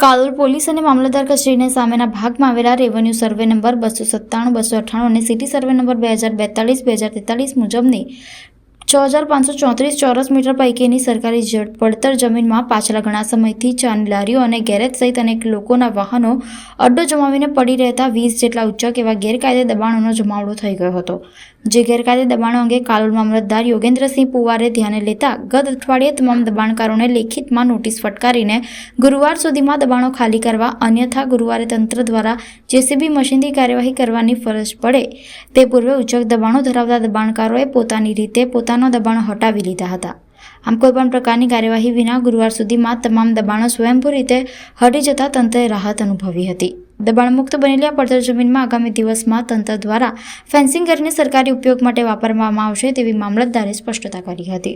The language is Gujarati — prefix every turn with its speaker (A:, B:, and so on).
A: કાલોલ પોલીસ અને મામલતદાર કચેરીને સામેના ભાગમાં આવેલા રેવન્યુ સર્વે નંબર બસો સત્તાણું, બસો અઠ્ઠાણું અને સિટી સર્વે નંબર બે હજાર બેતાલીસ બે હજાર તેતાલીસ મુજબની છ હજાર પાંચસો ચોત્રીસ ચોરસ મીટર પૈકીની સરકારી પડતર જમીનમાં પાછલા ઘણા સમયથી ચાંદ લારીઓ અને ગેરેજ સહિત અનેક લોકોના વાહનો અડ્ડો જમાવીને પડી રહેતા વીસ જેટલા ઉચ્ચક એવા ગેરકાયદે દબાણોનો જમાવડો થઈ ગયો હતો. જે ગેરકાયદે દબાણો અંગે કાલોલ મામલતદાર યોગેન્દ્રસિંહ પુવારે ધ્યાને લેતા ગત અઠવાડિયે તમામ દબાણકારોને લેખિતમાં નોટિસ ફટકારીને ગુરુવાર સુધીમાં દબાણો ખાલી કરવા અન્યથા ગુરુવારે તંત્ર દ્વારા જેસીબી મશીનથી કાર્યવાહી કરવાની ફરજ પડે. તે પૂર્વે ઉચ્ચક દબાણો ધરાવતા દબાણકારોએ પોતાની રીતે પોતાના દબાણો હટાવી લીધા હતા. આમ કોઈપણ પ્રકારની કાર્યવાહી વિના ગુરુવાર સુધીમાં તમામ દબાણો સ્વયંભૂ રીતે હટી જતા તંત્રએ રાહત અનુભવી હતી. દબાણ મુક્ત બનેલી આ પડતર જમીનમાં આગામી દિવસમાં તંત્ર દ્વારા ફેન્સિંગ કરીને સરકારી ઉપયોગ માટે વાપરવામાં આવશે તેવી મામલતદારે સ્પષ્ટતા કરી હતી.